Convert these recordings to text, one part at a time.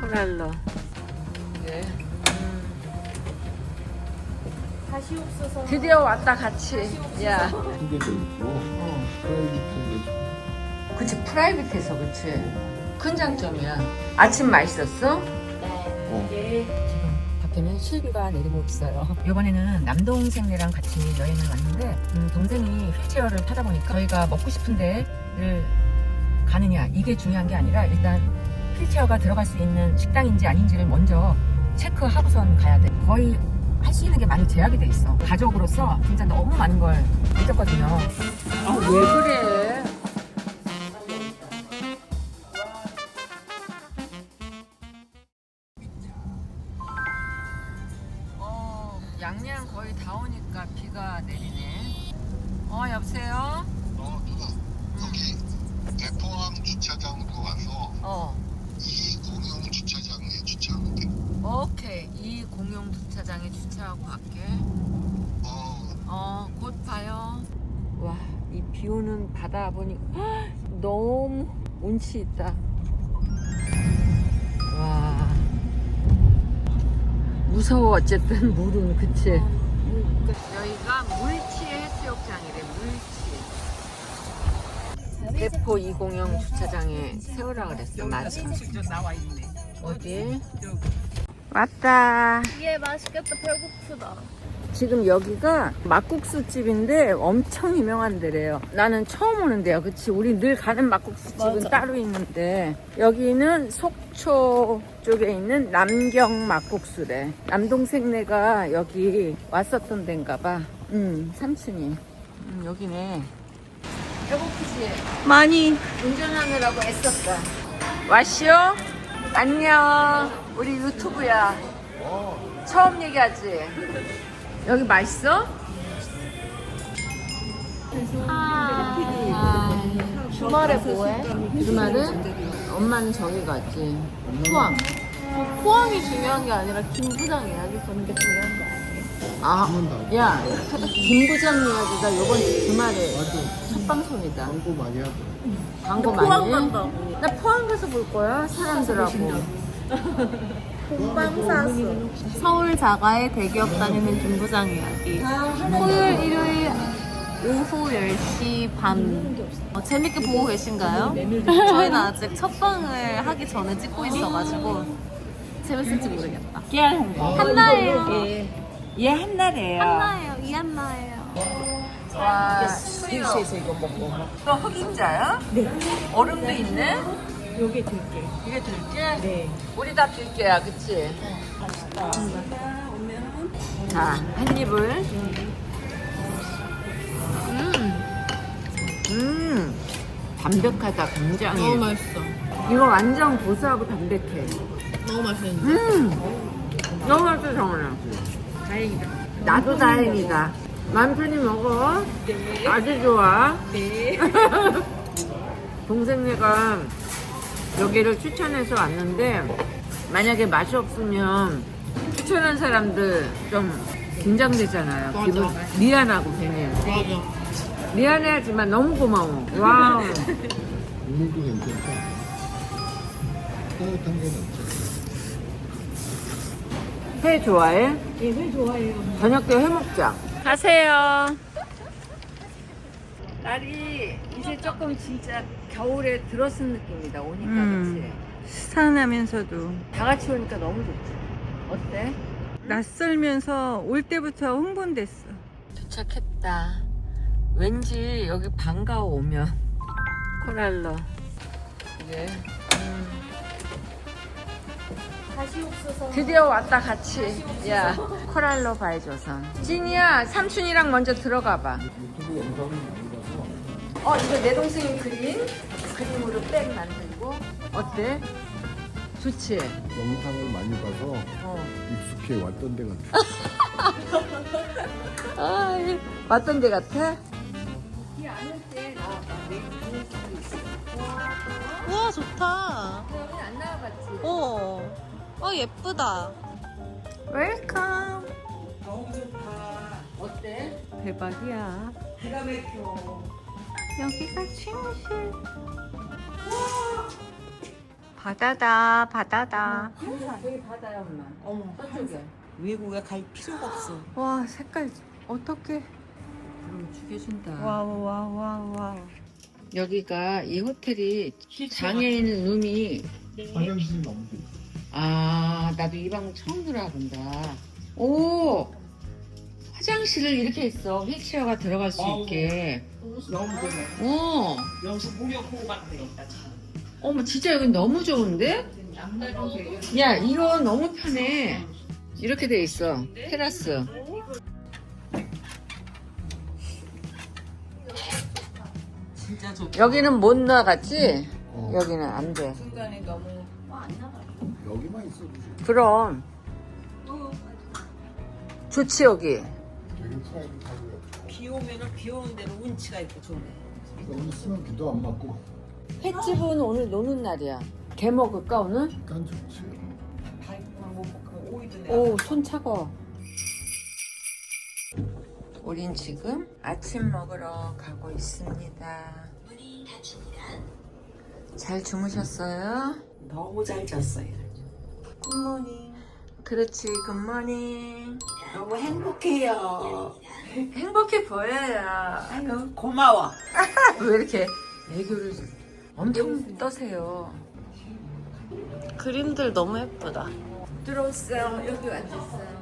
코랄로. 예. 다시 옵소서. 드디어 왔다 같이. 야. 있고 어. 그치 프라이빗해서 그치. 큰 장점이야. 아침 맛있었어? 어. 예. 지금 밖에는 실비가 내리고 있어요. 이번에는 남동생네랑 같이 여행을 왔는데 음, 동생이 휠체어를 타다 보니까 저희가 먹고 싶은 데를 가느냐 이게 중요한 게 아니라 일단 휠체어가 들어갈 수 있는 식당인지 아닌지를 먼저 체크하고선 가야 돼. 거의 할 수 있는 게 많이 제약이 돼 있어. 가족으로서 진짜 너무 많은 걸 느꼈거든요. 아 왜 그래? 오는 바다 보니 너무 운치 있다. 와. 무서워, 어쨌든, 물은, 그치? 여기가 물치 해수욕장이래, 물치. 대포 이공용 주차장에 세우라 그랬어, 맞아. 어디? 왔다. 예, 맛있겠다. 배고프다. 지금 여기가 막국수 집인데 엄청 유명한 데래요. 나는 처음 오는 데야. 그치? 우리 늘 가는 막국수 집은 맞아. 따로 있는데 여기는 속초 쪽에 있는 남경 막국수래. 남동생네가 여기 왔었던 데인가 봐. 음, 삼촌이. 음, 여기네. 배고프지? 많이. 운전하느라고 애썼다. 와시오? 안녕. 우리 유튜브야. 처음 얘기하지? 여기 맛있어? 주말에 뭐해? 주말은 엄마는 저기 갔지. 포항. 포항이 중요한 게 아니라 김 부장 이야기 보는 게 중요한 거 아니에요? 아, 야, 김 부장 이야기가 요번 주 주말에 첫 방송이다. 광고 많이 하더라 광고 포항 많이 해? 간다고. 나 포항 가서 볼 거야, 사람들하고. 본방사수. 서울 자가의 대기업 다니는 김부장 이야기. 토요일, 일요일 오후 10시 반. 어, 재밌게 보고 계신가요? 저희는 아직 첫 방을 하기 전에 찍고 있어가지고 재밌을지 모르겠다. 한나예요. 얘 한나래요. 한나예요. 이한나예요. 와, 스위스에서 이거 먹고. 너 흑임자야? 네. 얼음도 있네? 요게 들게. 이게 들깨? 네. 우리 다 들깨야, 그치? 자, 한 입을. 음. 음. 담백하다, 굉장히. 너무 맛있어. 이거 완전 고소하고 담백해. 너무 맛있는데. 음. 너무 맛있어, 정원아. 다행이다. 나도 다행이다. 남편이 먹어. 네. 아주 좋아. 네. 동생네가 여기를 추천해서 왔는데 만약에 맛이 없으면 추천한 사람들 좀 긴장되잖아요. 맞아. 기분 미안하고 괜히 맞아. 미안해하지만 너무 고마워. 와우. 국물도 괜찮다 따뜻한 건 없어 회 좋아해? 예, 회 좋아해요. 저녁 때 회 먹자. 가세요. 날이 이제 조금 진짜 겨울에 들어선 느낌이다. 오니까 음. 시원하면서도 다 같이 오니까 너무 좋지. 어때? 낯설면서 올 때부터 흥분됐어. 도착했다. 왠지 여기 반가워 오면 코랄로 이게 음, 다시 옵소서. 드디어 왔다 같이 야 코랄로 바이 조선 진이야 삼촌이랑 먼저 들어가 봐. 유튜브 봐서 어 이거 내 동생이 그린 그림으로 백 만들고 어때? 좋지. 영상을 많이 봐서 어. 익숙해 왔던 데 같아 아 이- 왔던 데 같아? 내 있어. 우와, 좋다. 여기 안 나와봤지? 어. 어, 예쁘다. 웰컴. 어때? 대박이야. 기가 막혀. 여기가 침실. 바다다 바다다. 저기 바다야 엄마. 어머, 저쪽에. 외국에 갈 필요가 없어. 와 색깔 어떻게? 그럼 죽여준다. 와우 와우 와우 와우. 여기가 이 호텔이 장애인 룸이 화장실이 너무 좋다. 아 나도 이 방 처음 들어본다. 오 화장실을 이렇게 했어 휠체어가 들어갈 수 있게. 너무 좋네. 오 여기서 무력 호흡하면 되겠다. 어머 진짜 여기 너무 좋은데? 야 이거 너무 편해. 이렇게 돼 있어 테라스. 진짜 좋다. 여기는 못 나갔지? 어, 여기는 안 돼. 중간에 너무 여기만 있어도 좋- 그럼 좋지 여기. 되게 프라이빗하고요. 비 오면은 비 오는 대로 운치가 있고 좋네. 여기 있으면 비도 안 맞고 횟집은 오늘 노는 날이야. 개 먹을까 오늘? 약간 좋지. 바이크만 못 먹고 오이도 내가 오, 손 차가워. 우린 지금 아침 먹으러 가고 있습니다. 잘 주무셨어요? 너무 잘 잤어요. 굿모닝. 그렇지, 굿모닝. 너무 행복해요. 행복해 보여요. 아유, 고마워. 왜 이렇게 애교를 엄청 떠세요? 그림들 너무 예쁘다. 들어오세요. 여기 앉았어요.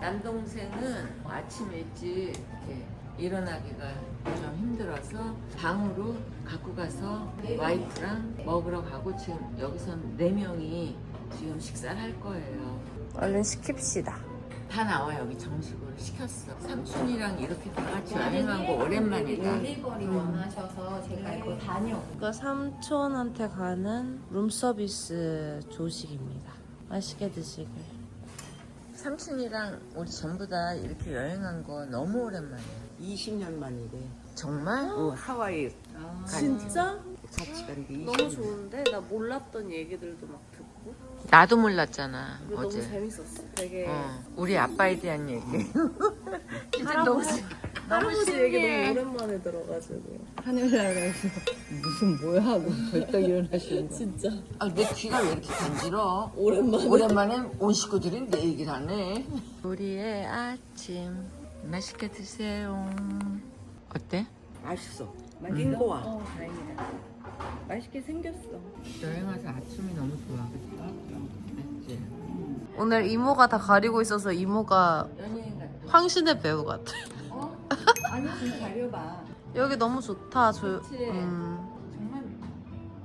남동생은 아침 일찍 이렇게 일어나기가 좀 힘들어서 방으로 갖고 가서 와이프랑 먹으러 가고 지금 여기선 네 명이 지금 식사를 할 거예요. 얼른 시킵시다. 다 나와 여기 정식으로 시켰어. 삼촌이랑 이렇게 다 같이 여행한 거 오랜만이다. 릴리버리 원하셔서 제가 이거 다녀. 이거 삼촌한테 가는 룸서비스 조식입니다. 맛있게 드시길. 삼촌이랑 우리 전부 다 이렇게 여행한 거 너무 오랜만이야. 20년 만이래. 정말? 어, 하와이 진짜? 같이 간게 20년. 너무 좋은데? 나 몰랐던 얘기들도 막 듣고. 나도 몰랐잖아 그리고 어제. 너무 재밌었어. 되게 어, 우리 아빠에 대한 얘기. 진짜 너무 할아버지 얘기 너무 오랜만에 들어가지고. 하늘나라에서 무슨 뭐야 하고 벌떡 일어나시는 거. 진짜. 아, 내 귀가 왜 이렇게 간지러? 오랜만에. 오랜만에 온 식구들이 내 얘기를 하네. 우리의 아침 맛있게 드세요. 어때? 맛있어. 링고와. 어 다행이다. 맛있게 생겼어. 여행 와서 아침이 너무 좋아. 맞지? 오늘 이모가 다 가리고 있어서 이모가 연예인 같아. 황신의 배우 같아. 아니 좀 가려봐. 여기 너무 좋다. 조... 그치? 음, 정말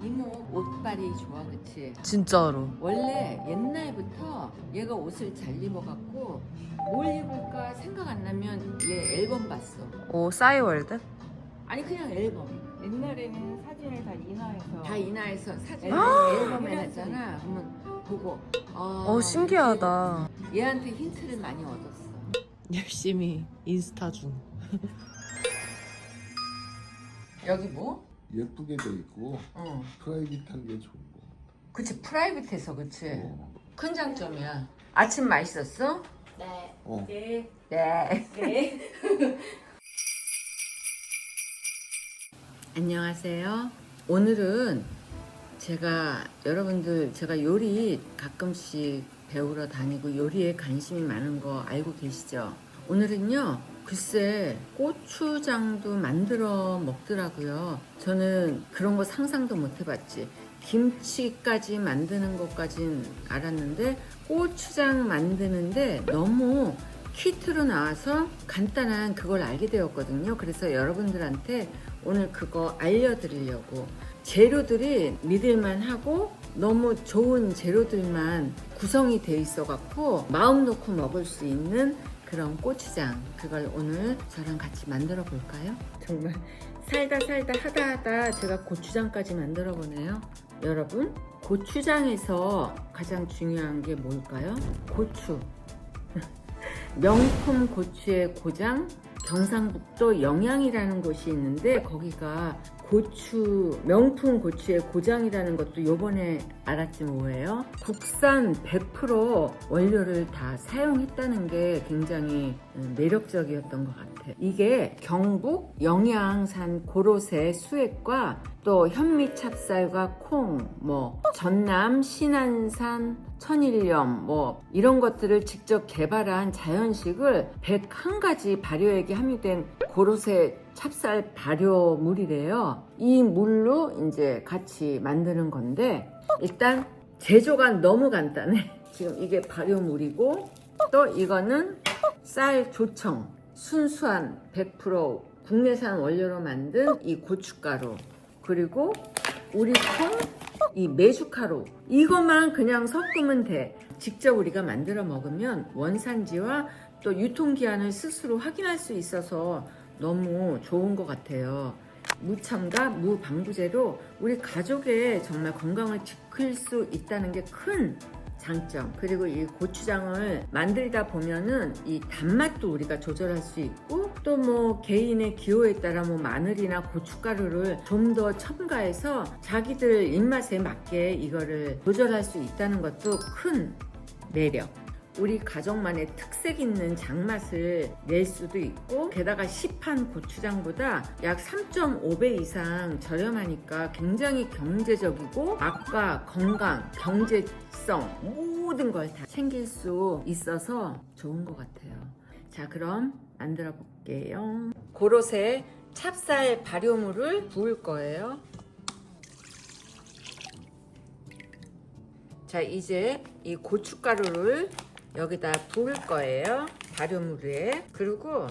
이모 옷빨이 좋아, 그치? 진짜로. 원래 옛날부터 얘가 옷을 잘 입어갖고 뭘 입을까 생각 안 나면 얘 앨범 봤어. 오, 싸이월드? 아니 그냥 앨범. 옛날에는 사진을 다 인화해서 다 인화해서 사진 아! 앨범에 놨잖아. 그러면 보고 아, 어, 신기하다. 얘한테 힌트를 많이 얻었어. 열심히 인스타 중. 여기 뭐? 예쁘게 돼 있고 어. 프라이빗한 게 좋은 거. 그치 프라이빗해서 그치. 어. 큰 장점이야. 아침 맛있었어? 네. 어. 네. 안녕하세요. 오늘은 제가 여러분들 제가 요리 가끔씩 배우러 다니고 요리에 관심이 많은 거 알고 계시죠? 오늘은요. 글쎄 고추장도 만들어 먹더라고요. 저는 그런 거 상상도 못 해봤지. 김치까지 만드는 것까진 알았는데 고추장 만드는데 너무 키트로 나와서 간단한 그걸 알게 되었거든요. 그래서 여러분들한테 오늘 그거 알려드리려고 재료들이 믿을만 하고 너무 좋은 재료들만 구성이 돼 있어 갖고 마음 놓고 먹을 수 있는 그런 고추장 그걸 오늘 저랑 같이 만들어 볼까요? 정말 살다 살다 하다 하다 제가 고추장까지 만들어 보네요. 여러분 고추장에서 가장 중요한 게 뭘까요? 고추. 명품 고추의 고장 경상북도 영양이라는 곳이 있는데 거기가 고추 명품 고추의 고장이라는 것도 요번에 알았지 뭐예요? 국산 100% 원료를 다 사용했다는 게 굉장히 음, 매력적이었던 것 같아요. 이게 경북 영양산 고로쇠 수액과 또 현미 찹쌀과 콩, 뭐 전남 신안산 천일염 뭐 이런 것들을 직접 개발한 자연식을 101가지 발효액이 함유된 고로쇠 찹쌀 발효물이래요. 이 물로 이제 같이 만드는 건데 일단 제조가 너무 간단해. 지금 이게 발효물이고 또 이거는 쌀 조청 순수한 100% 국내산 원료로 만든 이 고춧가루 그리고 우리 콩 이 메주가루 이것만 그냥 섞으면 돼. 직접 우리가 만들어 먹으면 원산지와 또 유통기한을 스스로 확인할 수 있어서 너무 좋은 것 같아요. 무첨가, 무방부제로 우리 가족의 정말 건강을 지킬 수 있다는 게 큰 장점. 그리고 이 고추장을 만들다 보면은 이 단맛도 우리가 조절할 수 있고 또 뭐 개인의 기호에 따라 뭐 마늘이나 고춧가루를 좀 더 첨가해서 자기들 입맛에 맞게 이거를 조절할 수 있다는 것도 큰 매력. 우리 가족만의 특색 있는 장맛을 낼 수도 있고 게다가 시판 고추장보다 약 3.5배 이상 저렴하니까 굉장히 경제적이고 맛과 건강, 경제성 모든 걸 다 챙길 수 있어서 좋은 것 같아요. 자 그럼 만들어 볼게요. 고로쇠 찹쌀 발효물을 부을 거예요. 자 이제 이 고춧가루를 여기다 부을 거예요. 발효물에. 그리고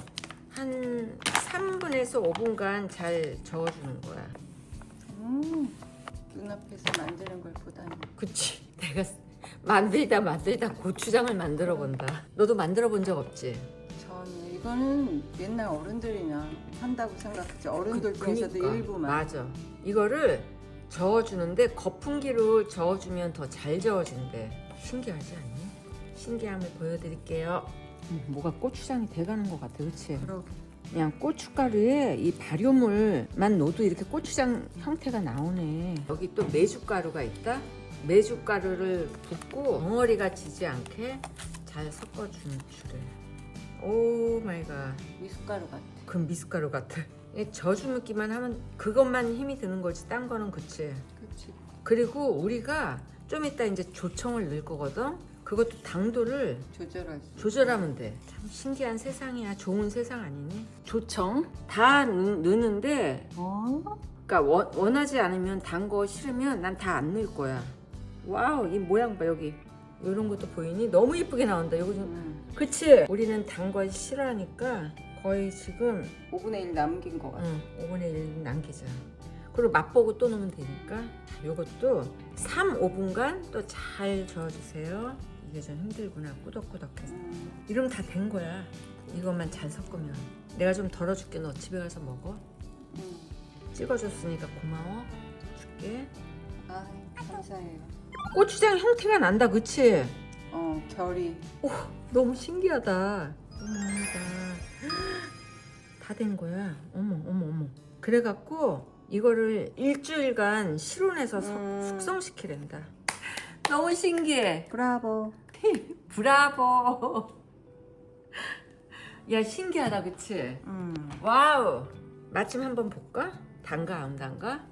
한 3분에서 5분간 잘 저어주는 거야. 음, 눈앞에서 만드는 걸 보다는 그치. 내가 만들다 만들다 고추장을 만들어 본다. 너도 만들어 본 적 없지? 저는 이거는 옛날 어른들이나 한다고 생각했지. 어른들 그- 중에서도 그니까. 일부만. 맞아. 이거를 저어주는데 거품기로 저어주면 더 잘 저어진대. 신기하지 않니? 신기함을 보여드릴게요 음, 뭐가 고추장이 돼가는 것 같아 그치? 그러게 그냥 고춧가루에 이 발효물만 넣어도 이렇게 고추장 형태가 나오네. 여기 또 메주가루가 있다. 메주가루를 붓고 덩어리가 지지 않게 잘 섞어주는 줄에. 오 마이 갓. 미숫가루 같아 그 미숫가루 같아. 이 저주 묻기만 하면 그것만 힘이 드는 거지. 딴 거는 그치. 그렇지 그리고 우리가 좀 이따 이제 조청을 넣을 거거든. 그것도 당도를 조절할 수 조절하면 돼. 참 신기한 세상이야. 좋은 세상 아니니? 조청 다 넣, 넣는데, 어? 그러니까 원, 원하지 않으면 단 거 싫으면 난 다 안 넣을 거야. 와우, 이 모양 봐 여기. 이런 것도 보이니? 너무 예쁘게 나온다. 이거 좀, 음, 그치? 우리는 단 거 싫어하니까 거의 지금 5분의 1 남긴 거 같아 응, 5분의 1 남기자. 그리고 맛보고 또 넣으면 되니까. 이것도 3, 5분간 또 잘 저어주세요. 이게 좀 힘들구나. 꾸덕꾸덕해서. 음, 이러면 다 된 거야. 이것만 잘 섞으면. 내가 좀 덜어줄게. 너 집에 가서 먹어. 음. 찍어줬으니까 고마워. 줄게. 아 감사해요 고추장 형태가 난다, 그치? 어 결이 오, 너무 신기하다. 어머니다. 다 된 거야. 어머, 어머, 어머. 그래갖고 이거를 일주일간 실온에서 석- 음. 숙성시키랜다. 너무 신기해. 브라보 브라보. 야, 신기하다, 그치? 음. 와우! 마침 한번 볼까? 단가 안 단가?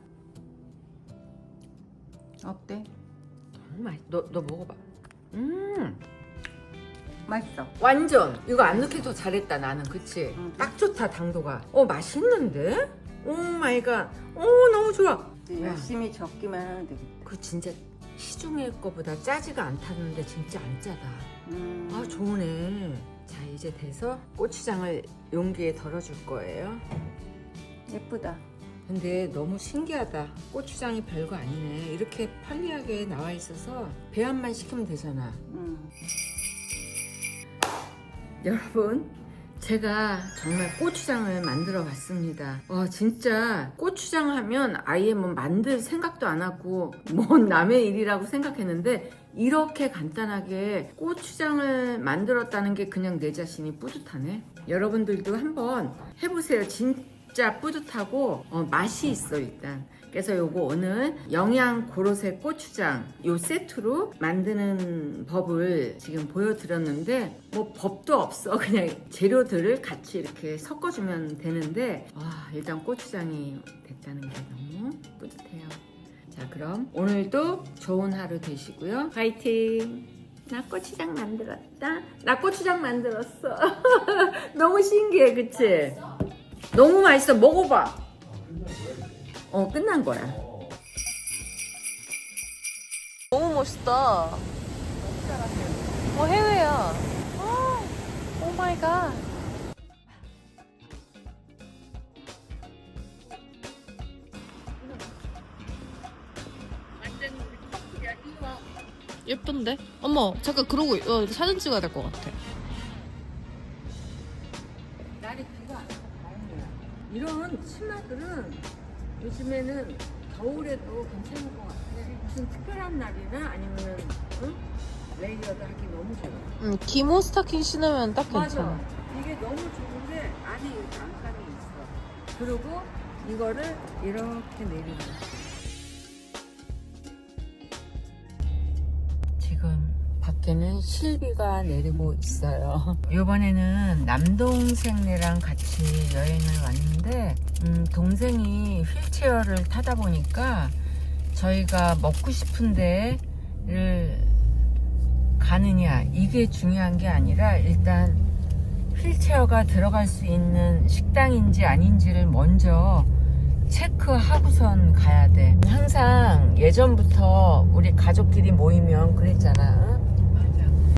어때? 너무 맛있. 너, 너 먹어봐. 음, 맛있어 완전. 이거 안 넣기 더 잘했다 나는, 그치? 응. 딱 좋다 당도가. 어 맛있는데? 오 마이 갓. 오 너무 좋아. 열심히 적기만 하면 되겠다 그 진짜 시중에 거보다 짜지가 않다는데 진짜 안 짜다. 음. 아 좋네. 자 이제 돼서 고추장을 용기에 덜어줄 거예요. 예쁘다 근데 너무 신기하다. 고추장이 별거 아니네. 이렇게 편리하게 나와 있어서 배합만 시키면 되잖아. 음. 여러분, 제가 정말 고추장을 만들어 봤습니다. 와, 진짜 고추장 하면 아예 뭐 만들 생각도 안 하고 뭔 남의 일이라고 생각했는데 이렇게 간단하게 고추장을 만들었다는 게 그냥 내 자신이 뿌듯하네. 여러분들도 한번 해보세요. 진짜 뿌듯하고 어, 맛이 있어 일단. 그래서 요거 오늘 영양 고로쇠 고추장 요 세트로 만드는 법을 지금 보여드렸는데 뭐 법도 없어 그냥 재료들을 같이 이렇게 섞어주면 되는데 와 일단 고추장이 됐다는 게 너무 뿌듯해요. 자 그럼 오늘도 좋은 하루 되시고요. 파이팅! 나 고추장 만들었다. 나 고추장 만들었어. 너무 신기해, 그치? 너무 맛있어. 먹어봐. 어, 끝난 거야. 너무 멋있다. 뭐 해외야. 오 마이 갓. 예쁜데? 어머, 잠깐 그러고 어, 사진 찍어야 될 것 같아. 날이 비가 안 와서 다행이야. 이런 치마들은 요즘에는 겨울에도 괜찮을 것 같아. 무슨 특별한 날이나 아니면은, 응? 레이어드 하기 너무 좋아. 음, 기모 스타킹 신으면 딱 괜찮아. 이게 너무 좋은데 안에 이렇게 안감이 있어. 그리고 이거를 이렇게 내리는 거야. 밖에는 실비가 내리고 있어요. 이번에는 남동생네랑 같이 여행을 왔는데 음, 동생이 휠체어를 타다 보니까 저희가 먹고 싶은 데를 가느냐 이게 중요한 게 아니라 일단 휠체어가 들어갈 수 있는 식당인지 아닌지를 먼저 체크하고선 가야 돼. 항상 예전부터 우리 가족끼리 모이면 그랬잖아.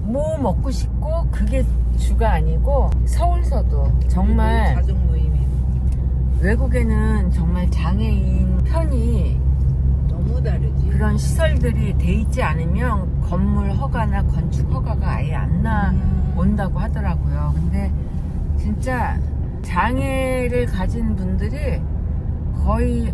뭐 먹고 싶고 그게 주가 아니고 서울서도 정말 모임이 외국에는 정말 장애인 편이 너무 다르지. 그런 시설들이 돼 있지 않으면 건물 허가나 건축 허가가 아예 안 나온다고 하더라고요. 근데 진짜 장애를 가진 분들이 거의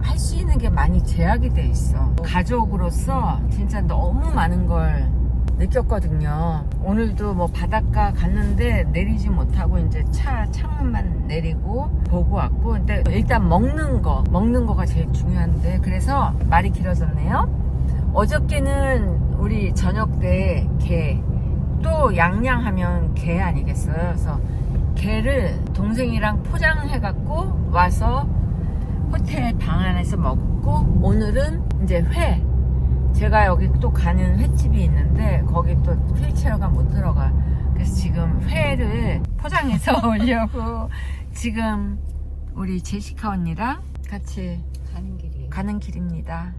할 수 있는 게 많이 제약이 돼 있어. 가족으로서 진짜 너무 많은 걸 느꼈거든요. 오늘도 뭐 바닷가 갔는데 내리지 못하고 이제 차 창문만 내리고 보고 왔고 근데 일단 먹는 거 먹는 거가 제일 중요한데 그래서 말이 길어졌네요. 어저께는 우리 저녁 때 게 또 양양하면 게 아니겠어요? 그래서 게를 동생이랑 포장해 갖고 와서 호텔 방 안에서 먹고 오늘은 이제 회 제가 여기 또 가는 횟집이 있는데 거기 또 휠체어가 못 들어가 그래서 지금 회를 포장해서 오려고 지금 우리 제시카 언니랑 같이 가는 길이에요. 가는 길입니다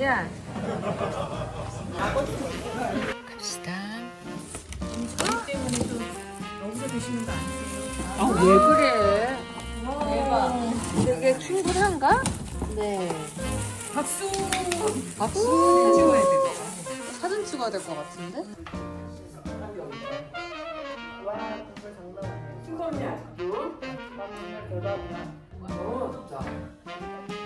야 갑시다? 아 왜 그래 대박 이게 충분한가? 네. 박수 찍어야 돼. 사진 찍어야 될 것 같은데? 싱겁냐? 응? 대박이야. 너무 맛있다.